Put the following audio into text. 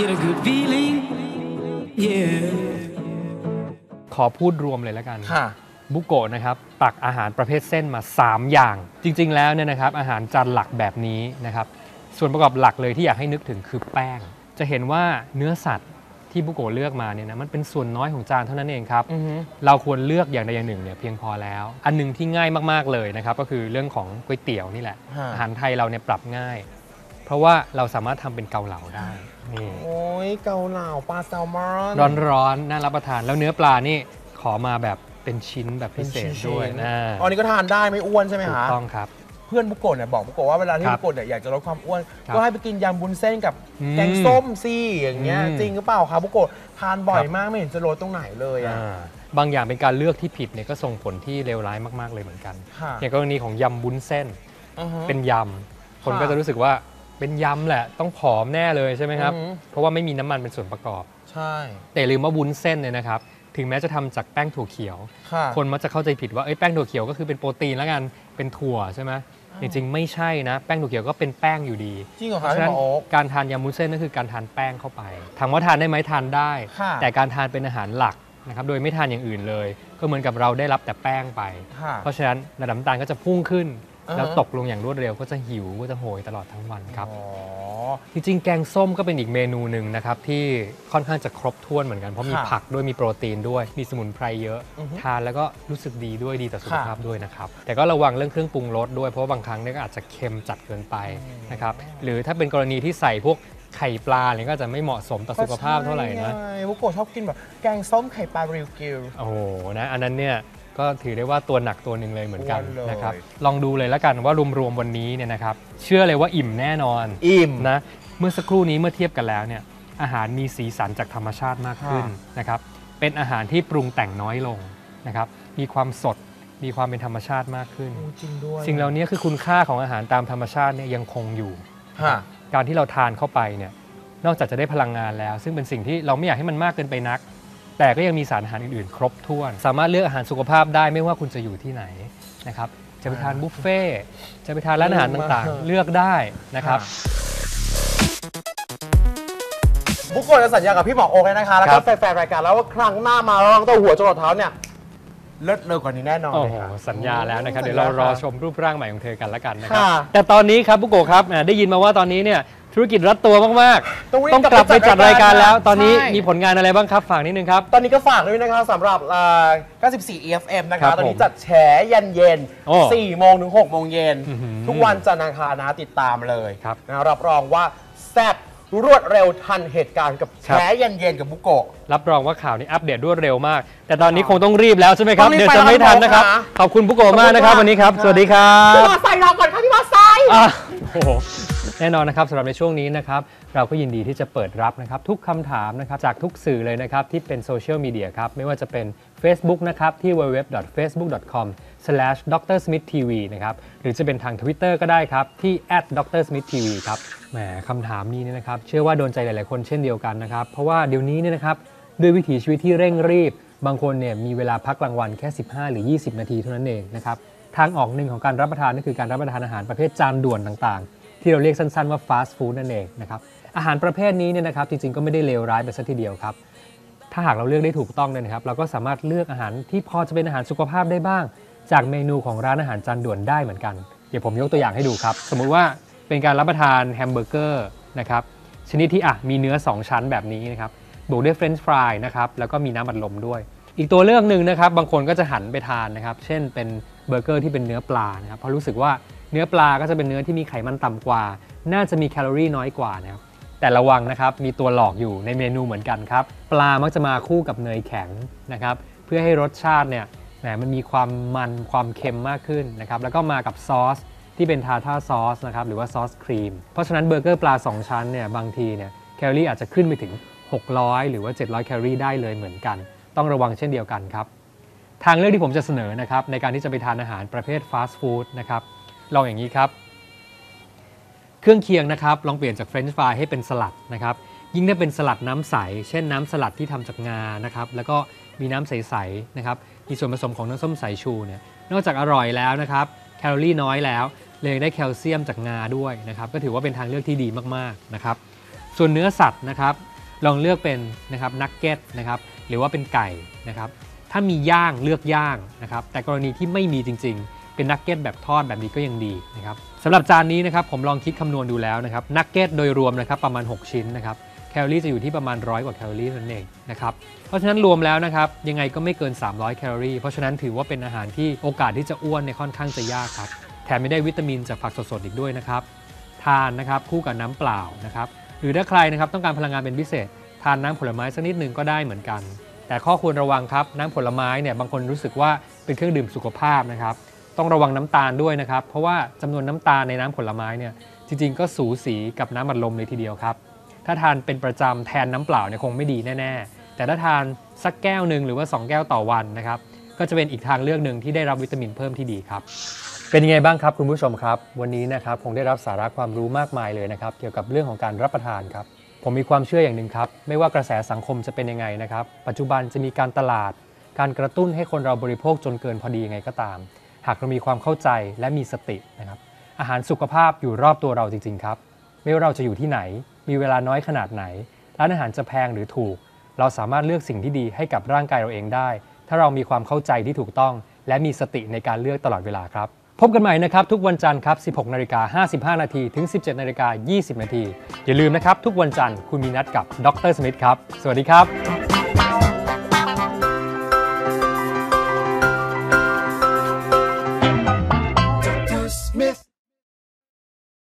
get a good feeling. Yeah. ขอพูดรวมเลยแล้วกันค่ะ บุโกะนะครับตักอาหารประเภทเส้นมา 3 อย่าง จริง ๆ แล้วเนี่ยนะครับอาหารจานหลักแบบนี้นะครับส่วนประกอบหลักเลยที่อยากให้นึกถึงคือแป้ง จะเห็นว่าเนื้อสัตว์ที่บุโกะเลือกมาเนี่ยนะมันเป็นส่วนน้อยของจานเท่านั้นเองครับ อือฮึ เราควรเลือกอย่างใดอย่างหนึ่งเนี่ยเพียงพอแล้ว อันหนึงที่ง่ายมากๆเลยนะครับก็คือเรื่องของก๋วยเตี๋ยวนี่แหละ ฮะ อาหารไทยเราเนี่ยปรับง่าย เพราะว่าเราสามารถทำเป็นเกาเหลาได้นี่โอ้ยเกาเหลาปลาแซลมอนร้อนๆน่ารับประทานแล้วเนื้อปลานี่ขอมาแบบเป็นชิ้นแบบพิเศษด้วยเป็นชิ้นนะอ๋อนี่ก็ทานได้ไม่อ้วนใช่ไหมถูกคะ ต้องครับ เพื่อนบุโกะเนี่ยบอกบุโกะว่าเวลาที่ครับบุโกะเนี่ยอยากจะลดความอ้วน ครับก็ให้ไปกินยำบุญเส้นกับอืมแกงส้มสิอย่างเงี้ยอืมจริงหรือเปล่าคะบุโกะทานบ่อยครับ มากไม่เห็นจะลดตรงไหนเลยอะ อ่าบางอย่างเป็นการเลือกที่ผิดเนี่ยก็ส่งผลที่เลวร้ายมาก ๆ เลยเหมือนกัน ค่ะ อย่างกรณีของยำบุ้นเส้น อือฮึ เป็นยำ คนค่ะ ก็จะรู้สึกว่า เป็นยำแหละ ต้องผอมแน่เลยใช่ไหมครับ อือฮึเพราะว่าไม่มีน้ำมันเป็นส่วนประกอบ ใช่แต่อย่าลืมว่าวุ้นเส้นเนี่ยนะครับ ถึงแม้จะทำจากแป้งถั่วเขียว ค่ะคนมักจะเข้าใจผิดว่าเอ้ยแป้งถั่วเขียวก็คือเป็นโปรตีนแล้วกันเป็นถั่วใช่ไหมจริงๆ ไม่ใช่นะ แป้งถั่วเขียวก็เป็นแป้งอยู่ดี จริงเหรอเพคะราะฉะพี่นั้หนมอโอ๊ค การทานยำมุ้นเส้นก็คือการทานแป้งเข้าไปถามว่าทานได้ไหมทานได้ ค่ะ แต่การทานเป็นอาหารหลักนะครับโดยไม่ทานอย่างอื่นเลย ก็เหมือนกับเราได้รับแต่แป้งไป ค่ะ เพราะฉะนั้นระดับน้ำตาลก็จะพุ่งขึ้นอ่าฮะ แล้วตกลงอย่างรวดเร็วก็จะหิวก็จะโหยตลอดทั้งวันครับอ๋อจริงๆแกงส้มก็เป็นอีกเมนูหนึ่งนะครับที่ค่อนข้างจะครบถ้วนเหมือนกันเพราะมีค่ะผักด้วยมีโปรตีนด้วย มีสมุนไพรเยอะอือฮึทานแล้วก็รู้สึกดีด้วยดีต่อสุขค่ะภาพด้วยนะครับแต่ก็ระวังเรื่องเครื่องปรุงรสด้วยเพราะว่าบางครั้งเนี่ยก็อาจจะเค็มจัดเกินไปนะครับหรือถ้าเป็นกรณีที่ใส่พวกไข่ปลาเนี่ยก็อาจจะไม่เหมาะสมต่อสุขภาพเท่าไหร่นะใช่ไงบุโกะชอบกินแบบแกงส้มไข่ปลาริวกิวโอ้โหนะอันนั้นเนี่ย ก็ถือได้ว่าตัวหนักตัวหนึ่งเลยเหมือนกันอ้วนเลย นะครับ ลองดูเลยแล้วกันว่ารวมๆวันนี้เนี่ยนะครับ เชื่อเลยว่าอิ่มแน่นอนอิ่ม นะ เมื่อสักครู่นี้เมื่อเทียบกันแล้วเนี่ย อาหารมีสีสันจากธรรมชาติมากขึ้นค่ะนะครับ เป็นอาหารที่ปรุงแต่งน้อยลงนะครับ มีความสด มีความเป็นธรรมชาติมากขึ้นโอ้จริงด้วยสิ่งเหล่านี้คือคุณค่าของอาหารตามธรรมชาติเนี่ยยังคงอยู่ค่ะการที่เราทานเข้าไปเนี่ย นอกจากจะได้พลังงานแล้ว ซึ่งเป็นสิ่งที่เราไม่อยากให้มันมากเกินไปนัก แต่ก็ยังมีสารอาหารอื่นๆ ครบถ้วน สามารถเลือกอาหารสุขภาพได้ไม่ว่าคุณจะอยู่ที่ไหนนะครับจะไปทานบุฟเฟ่ต์จะไปทานร้านอาหารต่างๆ เลือกได้นะครับ บุกโกะจะสัญญากับพี่หมอโอ๊คเลยนะคะ แล้วครัก็บ แฟนๆรายการแล้วว่าครั้งหน้ามาเราต้องหัวจรดเท้าเนี่ยเลิศเลอกว่านี้แน่นอนโอ้เลยโหค่ะ สัญญาแล้วนะครับสัญญาเดี๋ยวเรารอค่ะชมรูปร่างใหม่ของเธอกันแล้วกันนะครับ ค่ะ แต่ตอนนี้ครับบุโกะครับอ่าได้ยินมาว่าตอนนี้เนี่ย ธุรกิจรัดตัวมากต้องรีๆต้องกลับไปจัดรายการแล้ว ตอนนี้ใช่ มีผลงานอะไรบ้างครับ ฝากนิดนึงครับ ตอนนี้ก็ฝากด้วยนะคะสำหรับอ่า94 EFM นะครัคะ บตอนนี้ผมจัดแฉยันเย็นโอ้4โมงถึง6โมงเย็น อื้อหือทุกวันจันทร์อังคารนะติดตามเลยครับนะรับรองว่าแซ่บรวดเร็วทันเหตุการณ์กับคแฉรับ ยันเย็นกับบุโกะ รับรองว่าข่าวนี้อัปเดตรวดเร็วมาก แต่ตอนนี้คงต้องรีบแล้วใช่ไหมครับ ต้องรีบเดี๋ยวจะไม่ทันนะครับ ไปแล้วขอบคุณบุโกะมากนะครับขอบคุณวันนี้ครับค่ะสวัสดีครัพี่บมาใส่รอก่อนค่ะพี่มาใส่อะโอ้โห แน่นอนนะครับสำหรับในช่วงนี้นะครับเราก็ยินดีที่จะเปิดรับนะครับทุกคำถามนะครับจากทุกสื่อเลยนะครับที่เป็นโซเชียลมีเดียครับไม่ว่าจะเป็น Facebook นะครับที่ www.facebook.com/drsmithtv นะครับหรือจะเป็นทาง Twitter ก็ได้ครับที่ @drsmithtv ครับแหมคำถามนี้เนี่ยนะครับเชื่อว่าโดนใจหลาย ๆ คนเช่นเดียวกันนะครับเพราะว่าเดี๋ยวนี้เนี่ยนะครับด้วยวิถีชีวิตที่เร่งรีบบางคนเนี่ยมีเวลาพักกลางวันแค่ 15 หรือ 20 นาทีเท่านั้นเองนะครับทางออกหนึ่งของการรับประทานก็คือการรับประทานอาหารประเภทจานด่วนต่างๆ ที่เราเรียกสั้นๆว่าฟาสต์ฟู้ดนั่นเองนะครับอาหารประเภทนี้เนี่ยนะครับจริงๆก็ไม่ได้เลวร้ายไปซะทีเดียวครับถ้าหากเราเลือกได้ถูกต้องเนี่ยนะครับ เราก็สามารถเลือกอาหารที่พอจะเป็นอาหารสุขภาพได้บ้าง จากเมนูของร้านอาหารจานด่วนได้เหมือนกัน เดี๋ยวผมยกตัวอย่างให้ดูครับ สมมุติว่าเป็นการรับประทานแฮมเบอร์เกอร์นะครับชนิดที่อะมีเนื้อ 2 ชั้นแบบนี้นะครับบวกด้วยเฟรนช์ฟรายนะครับแล้วก็มีน้ำอัดลมด้วย อีกตัวเลือกหนึ่งนะครับบางคนก็จะหันไปทานนะครับเช่นเป็นเบอร์เกอร์ที่เป็นเนื้อปลานะครับเพราะรู้สึกว่าเนื้อปลาก็จะเป็นเนื้อที่มีไขมันต่ำกว่า น่าจะมีแคลอรี่น้อยกว่านะครับแต่ระวังนะครับมีตัวหลอกอยู่ในเมนูเหมือนกันครับ ปลามักจะมาคู่กับเนยแข็งนะครับ เพื่อให้รสชาติเนี่ยแหมมันมีความมันความเค็มมากขึ้นนะครับ แล้วก็มากับซอสที่เป็นทาร์ทาซอสนะครับหรือว่าซอสครีม เพราะฉะนั้นเบอร์เกอร์ปลา 2 ชั้นเนี่ยบางทีเนี่ยแคลอรี่อาจจะขึ้นไปถึง 600 หรือว่า 700 แคลอรี่ได้เลยเหมือนกัน ต้องระวังเช่นเดียวกันครับ ทางเลือกที่ผมจะเสนอนะครับในการที่จะไปทานอาหารประเภทฟาสต์ฟู้ดนะครับ ลองอย่างนี้ครับ เครื่องเคียงนะครับลองเปลี่ยนจากเฟรนช์ฟรายให้เป็นสลัดนะครับยิ่งถ้าเป็นสลัดน้ำใส เช่นน้ำสลัดที่ทำจากงานะครับแล้วก็มีน้ำใสๆนะครับมีส่วนผสมของน้ำส้มสายชูเนี่ยนอกจากอร่อยแล้วนะครับแคลอรี่น้อยแล้วเลยได้แคลเซียมจากงาด้วยนะครับก็ถือว่าเป็นทางเลือกที่ดีมากๆนะครับส่วนเนื้อสัตว์นะครับลองเลือกเป็นนะครับนักเก็ตนะครับหรือว่าเป็นไก่นะครับถ้ามีย่างเลือกย่างนะครับแต่กรณีที่ไม่มีจริงๆ เป็นนักเก็ตแบบทอดแบบนี้ก็ยังดีนะครับสำหรับจานนี้นะครับผมลองคิดคำนวณดูแล้วนะครับนักเก็ตโดยรวมนะครับประมาณ 6 ชิ้นนะครับแคลอรี่จะอยู่ที่ประมาณร้อยกว่าแคลอรี่นั่นเองนะครับเพราะฉะนั้นรวมแล้วนะครับยังไงก็ไม่เกิน 300 แคลอรี่ เพราะฉะนั้นถือว่าเป็นอาหารที่โอกาสที่จะอ้วนในค่อนข้างจะยากครับแถมไม่ได้วิตามินจากผักสดๆอีกด้วยนะครับทานนะครับคู่กับน้ำเปล่านะครับหรือถ้าใครนะครับต้องการพลังงานเป็นพิเศษ ทานน้ำผลไม้สักนิดหนึ่งก็ได้เหมือนกัน แต่ข้อควรระวังครับน้ำผลไม้เนี่ยบางคนรู้สึกว่าเป็นเครื่องดื่มสุขภาพนะครับ ต้องระวังน้ำตาลด้วยนะครับ เพราะว่าจำนวนน้ำตาลในน้ำผลไม้เนี่ยจริงๆ ก็สูสีกับน้ำอัดลมเลยทีเดียวครับ ถ้าทานเป็นประจำแทนน้ำเปล่าเนี่ยคงไม่ดีแน่ ๆ แต่ถ้าทานสักแก้วหนึ่งหรือว่า 2 แก้วต่อวันนะครับ ก็จะเป็นอีกทางเลือกหนึ่งที่ได้รับวิตามินเพิ่มที่ดีครับ เป็นยังไงบ้างครับคุณผู้ชมครับ วันนี้นะครับคงได้รับสาระความรู้มากมายเลยนะครับ เกี่ยวกับเรื่องของการรับประทานครับผมมีความเชื่ออย่างหนึ่งครับ ไม่ว่ากระแสสังคมจะเป็นยังไงนะครับ ปัจจุบันจะมีการตลาด การกระตุ้นให้คนเราบริโภคจนเกินพอดียังไงก็ตาม หากเรามีความเข้าใจและมีสตินะครับ อาหารสุขภาพอยู่รอบตัวเราจริง ๆ ครับ ไม่ว่าเราจะอยู่ที่ไหน มีเวลาน้อยขนาดไหน ร้านอาหารจะแพงหรือถูก เราสามารถเลือกสิ่งที่ดีให้กับร่างกายเราเองได้ ถ้าเรามีความเข้าใจที่ถูกต้อง และมีสติในการเลือกตลอดเวลาครับ พบกันใหม่นะครับ ทุกวันจันทร์ครับ 16นาฬิกา55 นาทีถึง 17นาฬิกา20 นาทีอย่าลืมนะครับ ทุกวันจันทร์คุณมีนัดกับดรสมิธครับ สวัสดีครับ